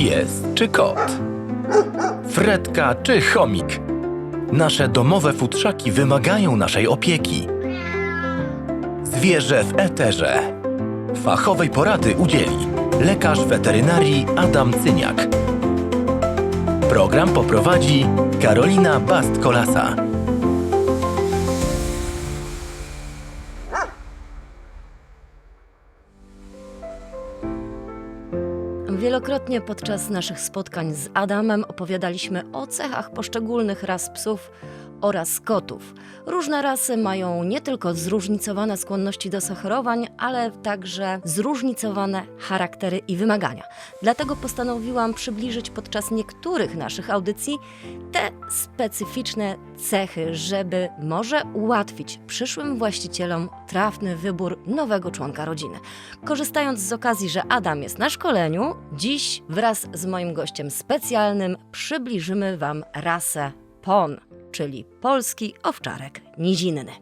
Pies czy kot? Fredka czy chomik? Nasze domowe futrzaki wymagają naszej opieki. Zwierzę w eterze. Fachowej porady udzieli lekarz weterynarii Adam Cyniak. Program poprowadzi Karolina Bast-Kolasa. Wielokrotnie podczas naszych spotkań z Adamem opowiadaliśmy o cechach poszczególnych ras psów oraz kotów. Różne rasy mają nie tylko zróżnicowane skłonności do zachorowań, ale także zróżnicowane charaktery i wymagania. Dlatego postanowiłam przybliżyć podczas niektórych naszych audycji te specyficzne cechy, żeby może ułatwić przyszłym właścicielom trafny wybór nowego członka rodziny. Korzystając z okazji, że Adam jest na szkoleniu, dziś wraz z moim gościem specjalnym przybliżymy Wam rasę PON, czyli polski owczarek nizinny.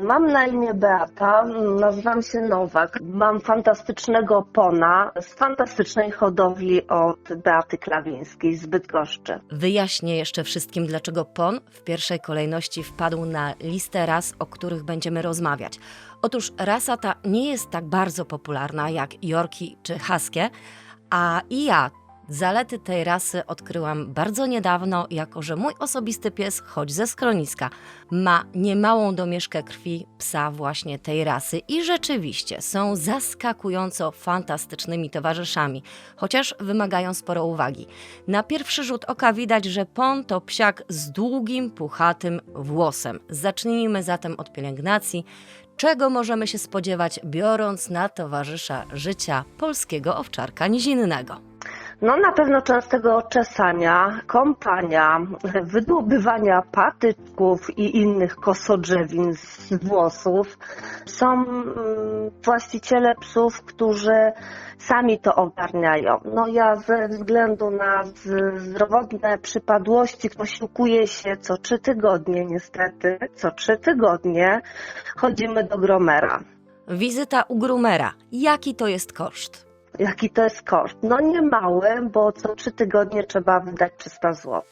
Mam na imię Beata, nazywam się Nowak. Mam fantastycznego pona z fantastycznej hodowli od Beaty Klawińskiej z Bydgoszczy. Wyjaśnię jeszcze wszystkim, dlaczego PON w pierwszej kolejności wpadł na listę ras, o których będziemy rozmawiać. Otóż rasa ta nie jest tak bardzo popularna jak Yorkie czy Huskie, a i ja zalety tej rasy odkryłam bardzo niedawno, jako że mój osobisty pies, choć ze schroniska, ma niemałą domieszkę krwi psa właśnie tej rasy i rzeczywiście są zaskakująco fantastycznymi towarzyszami, chociaż wymagają sporo uwagi. Na pierwszy rzut oka widać, że pon to psiak z długim, puchatym włosem. Zacznijmy zatem od pielęgnacji. Czego możemy się spodziewać, biorąc na towarzysza życia polskiego owczarka nizinnego? No na pewno częstego czesania, kąpania, wydłubywania patyczków i innych kosodrzewin z włosów. Są mm, właściciele psów, którzy sami to ogarniają. No ja ze względu na zdrowotne przypadłości posiłkuję się co trzy tygodnie niestety, co trzy tygodnie chodzimy do gromera. Wizyta u groomera. Jaki to jest koszt? Jaki to jest koszt? No nie mały, bo co trzy tygodnie trzeba wydać 300 zł.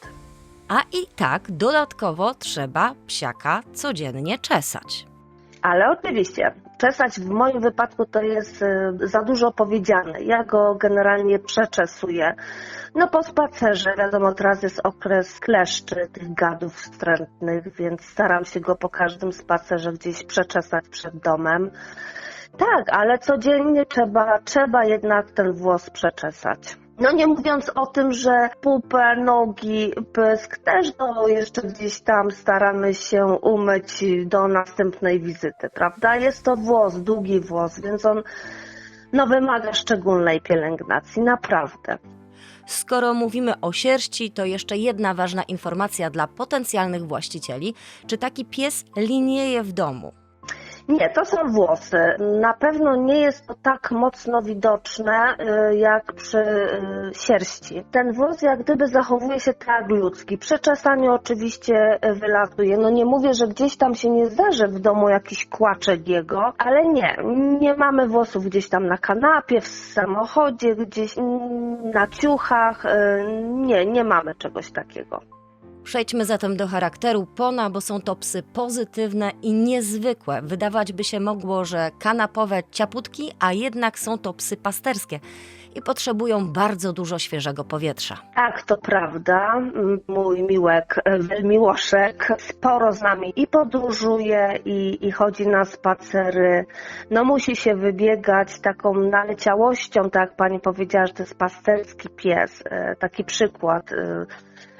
A i tak dodatkowo trzeba psiaka codziennie czesać. Ale oczywiście, czesać w moim wypadku to jest y, za dużo powiedziane. Ja go generalnie przeczesuję. No po spacerze, wiadomo, teraz jest okres kleszczy, tych gadów wstrętnych, więc staram się go po każdym spacerze gdzieś przeczesać przed domem. Tak, ale codziennie trzeba, trzeba jednak ten włos przeczesać. No nie mówiąc o tym, że pupę, nogi, pysk też no, jeszcze gdzieś tam staramy się umyć do następnej wizyty, prawda? Jest to włos, długi włos, więc on no, wymaga szczególnej pielęgnacji, naprawdę. Skoro mówimy o sierści, to jeszcze jedna ważna informacja dla potencjalnych właścicieli. Czy taki pies linieje w domu? Nie, to są włosy. Na pewno nie jest to tak mocno widoczne y, jak przy y, sierści. Ten włos jak gdyby zachowuje się tak ludzki. Przy czesaniu oczywiście y, wylatuje. No nie mówię, że gdzieś tam się nie zdarzy w domu jakiś kłaczek jego, ale nie. Nie mamy włosów gdzieś tam na kanapie, w samochodzie, gdzieś mm, na ciuchach. Nie, nie mamy czegoś takiego. Przejdźmy zatem do charakteru Pona, bo są to psy pozytywne i niezwykłe. Wydawać by się mogło, że kanapowe ciaputki, a jednak są to psy pasterskie i potrzebują bardzo dużo świeżego powietrza. Tak, to prawda. Mój miłek, e, Miłoszek, sporo z nami i podróżuje, i, i chodzi na spacery. No musi się wybiegać taką naleciałością, tak jak pani powiedziała, że to jest pasterski pies. E, Taki przykład.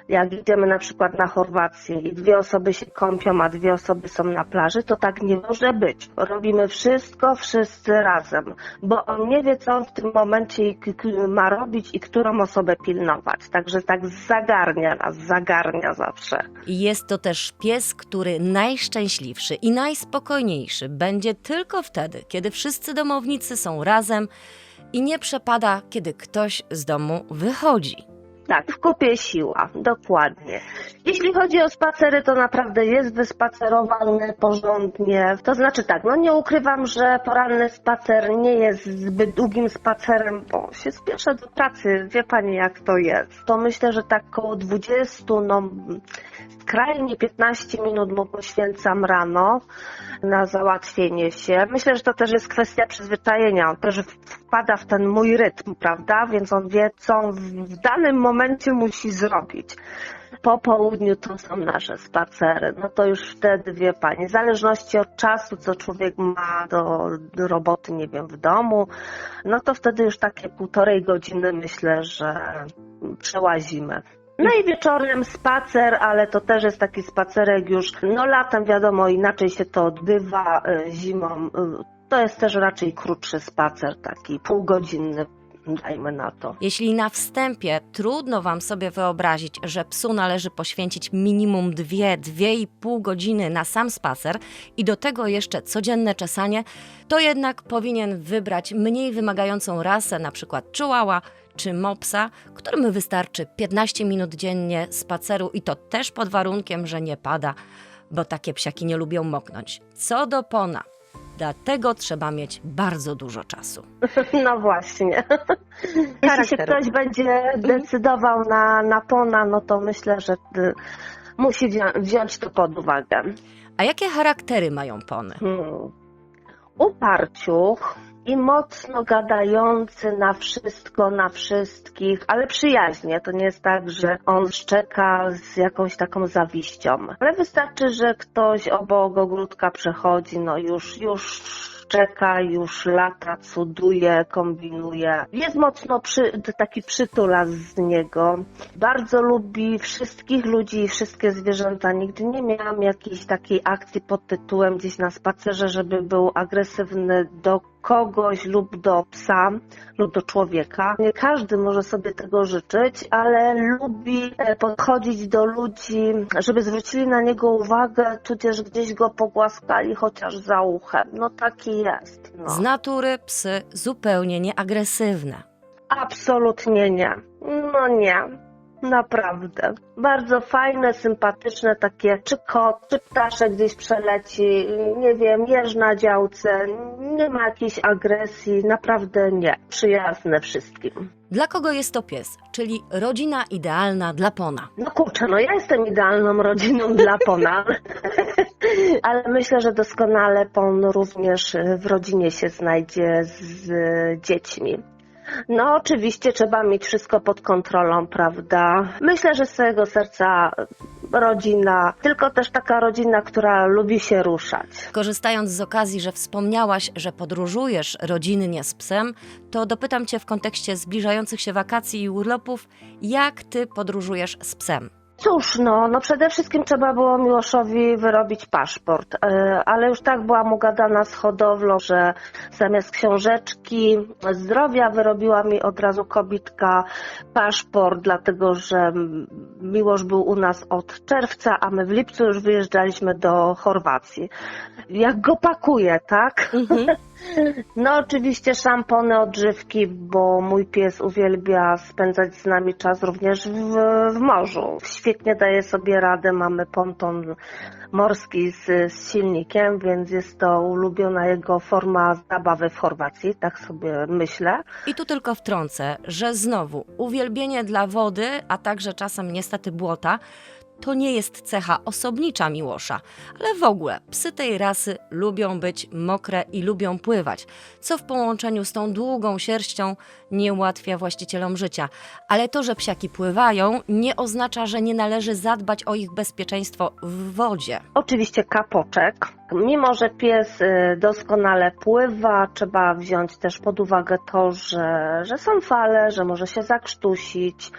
Jak idziemy na przykład na Chorwację i dwie osoby się kąpią, a dwie osoby są na plaży, to tak nie może być. Robimy wszystko wszyscy razem, bo on nie wie, co on w tym momencie ma robić i którą osobę pilnować. Także tak zagarnia nas, zagarnia zawsze. Jest to też pies, który najszczęśliwszy i najspokojniejszy będzie tylko wtedy, kiedy wszyscy domownicy są razem i nie przepada, kiedy ktoś z domu wychodzi. Tak, w kupie siła, dokładnie. Jeśli chodzi o spacery, to naprawdę jest wyspacerowany porządnie. To znaczy tak, no nie ukrywam, że poranny spacer nie jest zbyt długim spacerem, bo się spieszę do pracy, wie pani jak to jest. To myślę, że tak koło 20, no skrajnie 15 minut mu poświęcam rano na załatwienie się. Myślę, że to też jest kwestia przyzwyczajenia. On też wpada w ten mój rytm, prawda? Więc on wie, co on w danym momencie musi zrobić. Po południu to są nasze spacery. No to już wtedy, wie pani, w zależności od czasu, co człowiek ma do, do roboty, nie wiem, w domu, no to wtedy już takie półtorej godziny myślę, że przełazimy. No i wieczorem spacer, ale to też jest taki spacerek już, no latem wiadomo, inaczej się to odbywa, y, zimą. Y, to jest też raczej krótszy spacer, taki półgodzinny, dajmy na to. Jeśli na wstępie trudno Wam sobie wyobrazić, że psu należy poświęcić minimum 2-2,5 godziny na sam spacer i do tego jeszcze codzienne czesanie, to jednak powinien wybrać mniej wymagającą rasę, na przykład czy mopsa, którym wystarczy 15 minut dziennie spaceru i to też pod warunkiem, że nie pada, bo takie psiaki nie lubią moknąć. Co do pona, dlatego trzeba mieć bardzo dużo czasu. No właśnie. Jeśli się ktoś będzie decydował na, na pona, no to myślę, że y, musi wzią- wziąć to pod uwagę. A jakie charaktery mają pony? Hmm. Uparciuch i mocno gadający na wszystko, na wszystkich, ale przyjaźnie. To nie jest tak, że on szczeka z jakąś taką zawiścią. Ale wystarczy, że ktoś obok ogródka przechodzi, no już, już czeka, już lata, cuduje, kombinuje. Jest mocno przy, taki przytulas z niego. Bardzo lubi wszystkich ludzi i wszystkie zwierzęta. Nigdy nie miałam jakiejś takiej akcji pod tytułem gdzieś na spacerze, żeby był agresywny do kogoś lub do psa lub do człowieka. Nie każdy może sobie tego życzyć, ale lubi e, podchodzić do ludzi, żeby zwrócili na niego uwagę, tudzież gdzieś go pogłaskali chociaż za uchem. No taki jest. No. Z natury psy zupełnie nieagresywne. Absolutnie nie. No nie. Naprawdę. Bardzo fajne, sympatyczne, takie czy kot, czy ptaszek gdzieś przeleci, nie wiem, jeż na działce, nie ma jakiejś agresji, naprawdę nie. Przyjazne wszystkim. Dla kogo jest to pies, czyli rodzina idealna dla pona? No kurczę, no ja jestem idealną rodziną dla Pona, ale myślę, że doskonale Pon również w rodzinie się znajdzie z dziećmi. No oczywiście trzeba mieć wszystko pod kontrolą, prawda? Myślę, że z całego serca rodzina, tylko też taka rodzina, która lubi się ruszać. Korzystając z okazji, że wspomniałaś, że podróżujesz rodzinnie z psem, to dopytam Cię w kontekście zbliżających się wakacji i urlopów, jak Ty podróżujesz z psem? Cóż, no, no przede wszystkim trzeba było Miłoszowi wyrobić paszport, e, ale już tak byłam ugadana z hodowlą, że zamiast książeczki zdrowia wyrobiła mi od razu kobitka paszport, dlatego że Miłosz był u nas od czerwca, a my w lipcu już wyjeżdżaliśmy do Chorwacji. Jak go pakuję, tak? No oczywiście szampony, odżywki, bo mój pies uwielbia spędzać z nami czas również w, w morzu. Świetnie daje sobie radę, mamy ponton morski z, z silnikiem, więc jest to ulubiona jego forma zabawy w Chorwacji, tak sobie myślę. I tu tylko wtrącę, że znowu uwielbienie dla wody, a także czasem niestety błota, to nie jest cecha osobnicza Miłosza, ale w ogóle psy tej rasy lubią być mokre i lubią pływać, co w połączeniu z tą długą sierścią nie ułatwia właścicielom życia. Ale to, że psiaki pływają, nie oznacza, że nie należy zadbać o ich bezpieczeństwo w wodzie. Oczywiście kapoczek. Mimo, że pies y, doskonale pływa, trzeba wziąć też pod uwagę to, że, że są fale, że może się zakrztusić.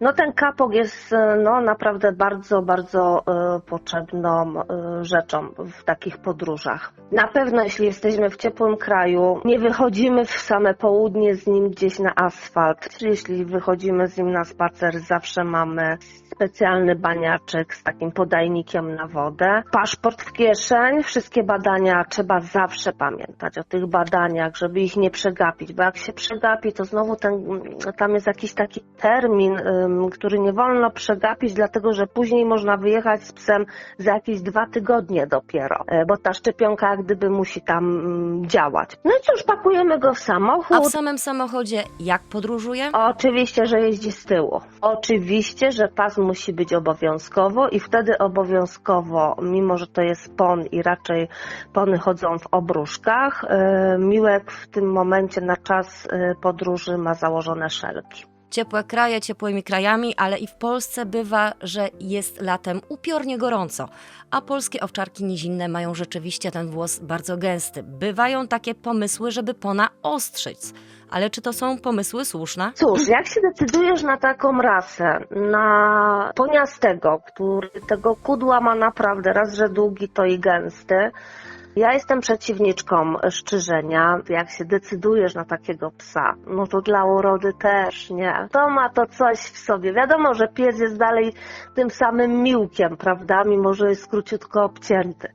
No ten kapok jest y, no, naprawdę bardzo, bardzo y, potrzebną rzeczą w takich podróżach. Na pewno jeśli jesteśmy w ciepłym kraju, nie wychodzimy w same południe z nim gdzieś na asfalt. Jeśli wychodzimy z nim na spacer, zawsze mamy specjalny baniaczek z takim podajnikiem na wodę. Paszport w kieszeń, wszystkie badania trzeba zawsze pamiętać o tych badaniach, żeby ich nie przegapić, bo jak się przegapi, to znowu ten, tam jest jakiś taki termin, który nie wolno przegapić, dlatego że później można wyjechać z psem za jakieś dwa tygodnie dopiero, e, bo ta szczepionka jak gdyby musi tam działać. No i cóż, pakujemy go w samochód. A w samym samochodzie jak podróżuje? Oczywiście, że jeździ z tyłu. Oczywiście, że pas musi być obowiązkowo i wtedy obowiązkowo, mimo że to jest pon i raczej pony chodzą w obruszkach, e, Miłek w tym momencie na czas e, podróży ma założone szelki. Ciepłe kraje ciepłymi krajami, ale i w Polsce bywa, że jest latem upiornie gorąco, a polskie owczarki nizinne mają rzeczywiście ten włos bardzo gęsty. Bywają takie pomysły, żeby pona ostrzyć. Ale czy to są pomysły słuszne? Cóż, jak się decydujesz na taką rasę, na poniastego, który tego kudła ma naprawdę raz, że długi, to i gęsty, ja jestem przeciwniczką szczyżenia. Jak się decydujesz na takiego psa, no to dla urody też, nie? To ma to coś w sobie. Wiadomo, że pies jest dalej tym samym miłkiem, prawda? Mimo, że jest króciutko obcięty.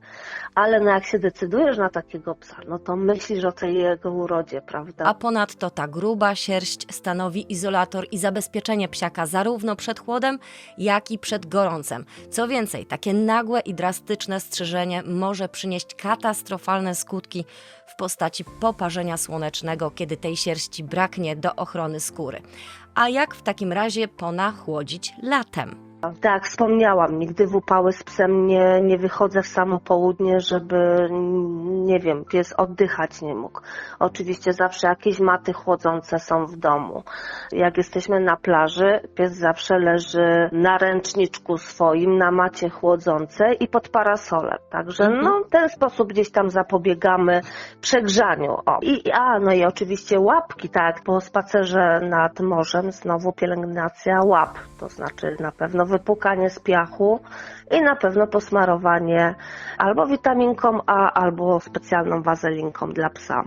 Ale no jak się decydujesz na takiego psa, no to myślisz o tej jego urodzie, prawda? A ponadto ta gruba sierść stanowi izolator i zabezpieczenie psiaka zarówno przed chłodem, jak i przed gorącem. Co więcej, takie nagłe i drastyczne strzyżenie może przynieść katastrofalne skutki w postaci poparzenia słonecznego, kiedy tej sierści braknie do ochrony skóry. A jak w takim razie pona chłodzić latem? Tak, wspomniałam, nigdy w upały z psem nie, nie wychodzę w samo południe, żeby, nie wiem, pies oddychać nie mógł. Oczywiście zawsze jakieś maty chłodzące są w domu. Jak jesteśmy na plaży, pies zawsze leży na ręczniczku swoim, na macie chłodzącej i pod parasolem. Także no, w ten sposób gdzieś tam zapobiegamy przegrzaniu. O. I, a, no i oczywiście łapki, tak, po spacerze nad morzem znowu pielęgnacja łap, to znaczy na pewno wypukanie z piachu i na pewno posmarowanie albo witaminką A, albo specjalną wazelinką dla psa.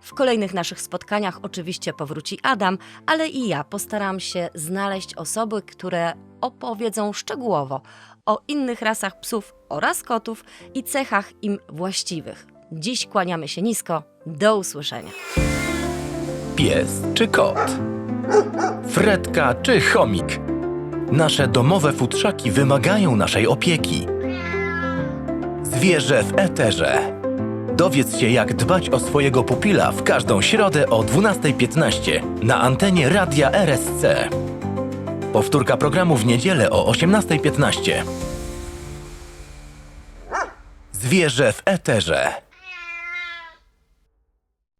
W kolejnych naszych spotkaniach oczywiście powróci Adam, ale i ja postaram się znaleźć osoby, które opowiedzą szczegółowo o innych rasach psów oraz kotów i cechach im właściwych. Dziś kłaniamy się nisko. Do usłyszenia. Pies czy kot? Fredka czy chomik? Nasze domowe futrzaki wymagają naszej opieki. Zwierzę w eterze. Dowiedz się, jak dbać o swojego pupila w każdą środę o 12.15 na antenie Radia RSC. Powtórka programu w niedzielę o 18.15. Zwierzę w eterze.